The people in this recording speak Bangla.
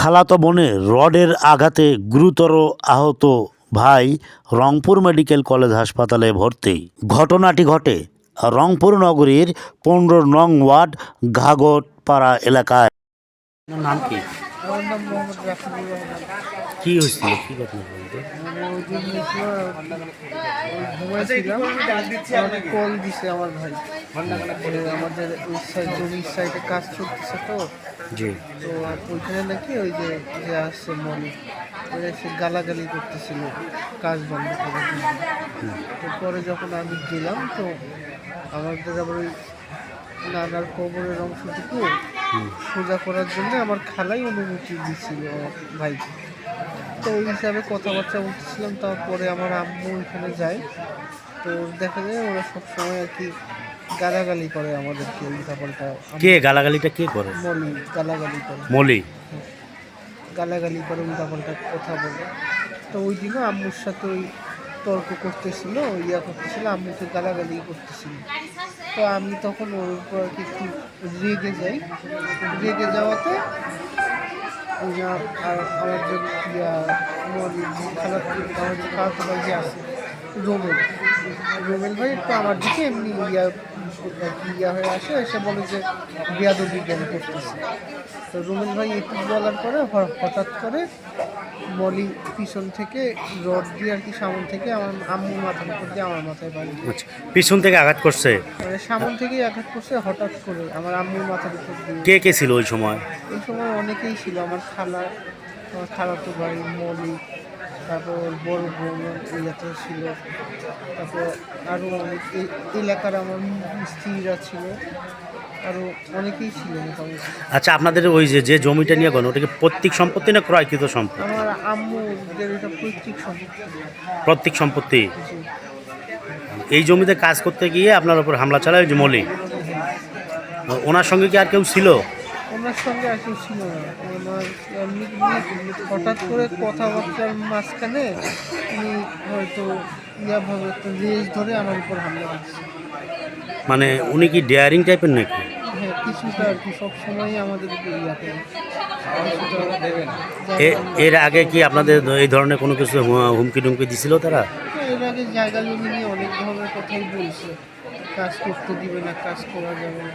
খালাতো বোনের রডের আঘাতে গুরুতর আহত ভাই রংপুর মেডিকেল কলেজ হাসপাতালে ভর্তি ঘটনাটি ঘটে রংপুর নগরীর পনেরো নং ওয়ার্ড ঘাগটপাড়া এলাকায় নাম কি কি হয়েছিল কি ঘটনা মানে কল দিছে আমার ভাই মানে আমাদের ওই সাইড জমির সাইডে কাজ চলতেছে তো। জি। তো আর ওইখানে নাকি ওই যে যে আসছে মনে এসে গালাগালি করতেছিল কাজ বন্ধ করার জন্য। তো পরে যখন আমি গেলাম তো আমাদের আবার ওই নানার কবরের অংশটুকু সোজা করার জন্য আমার খালাই অনুমতি দিচ্ছিল ভাইকে। তো ওই হিসাবে কথাবার্তা বলতেছিলাম তারপরে আমার আম্মু ওইখানে যায়। তো দেখা যায় ওরা সবসময় আর কি গালাগালি করে আমাদেরকে উল্টাপাল্টা কে গালাগালিটা কে করে? মলি গালাগালি করে। মলি? গালাগালি করে উল্টাপাল্টা কথা বলে। তো ওই দিনও আম্মুর সাথে ওই তর্ক করতেছিল ইয়া করতেছিল আম্মুকে গালাগালি করতেছিল। তো আমি তখন ওর উপর আর কি একটু রেগে যাই। রেগে যাওয়াতে আর আমার যে ইয়া খারাপ যে আছে রোমেল রোমেল ভাই একটু আমার দিকে এমনি ইয়া ইয়া হয়ে আসে এসে বলে যে বিয়াদবি জ্ঞান করতেছে। তো রুমেল ভাই একটু বলার পরে হঠাৎ করে মলি পিছন থেকে রড দিয়ে আর কি সামন থেকে আমার আম্মুর মাথার উপর দিয়ে আমার মাথায় বাড়ি। আচ্ছা পিছন থেকে আঘাত করছে? মানে সামন থেকেই আঘাত করছে হঠাৎ করে আমার আম্মুর মাথার উপর দিয়ে। কে কে ছিল ওই সময়? ওই সময় অনেকেই ছিল আমার খালা আমার খালাতো ভাই মলি তারপর বড় বোন ইলাতে ছিল। তারপর আরও অনেক এলাকার আমার স্ত্রীরা ছিল। আরও অনেকেই ছিল আচ্ছা আপনাদের ওই যে যে জমিটা নিয়ে গেল ওটা কি প্রত্যেক সম্পত্তি না ক্রয়কৃত সম্পত্তি? আমার আম্মুদের এটা পৈতৃক সম্পত্তি। প্রত্যেক সম্পত্তি? এই জমিতে কাজ করতে গিয়ে আপনার উপর হামলা চালায় ওই যে মলি? ওনার সঙ্গে কি আর কেউ ছিল? ওনার সঙ্গে আর ছিল না। ওনার এমনি এমনি হঠাৎ করে কথাবার্তার মাঝখানে উনি হয়তো ইয়াভাবে একটা রেস ধরে আমার উপর হামলা করছে। মানে উনি কি ডেয়ারিং টাইপের নাকি? হ্যাঁ কিছুটা আর কি সবসময় আমাদের উপর ইয়া করে। এর আগে কি আপনাদের এই ধরনের কোনো কিছু হুমকি টুমকি দিছিল তারা? এর আগে জায়গা জমি নিয়ে অনেক ধরনের কথাই বলছে। কাজ করতে দিবে না কাজ করা যাবে না।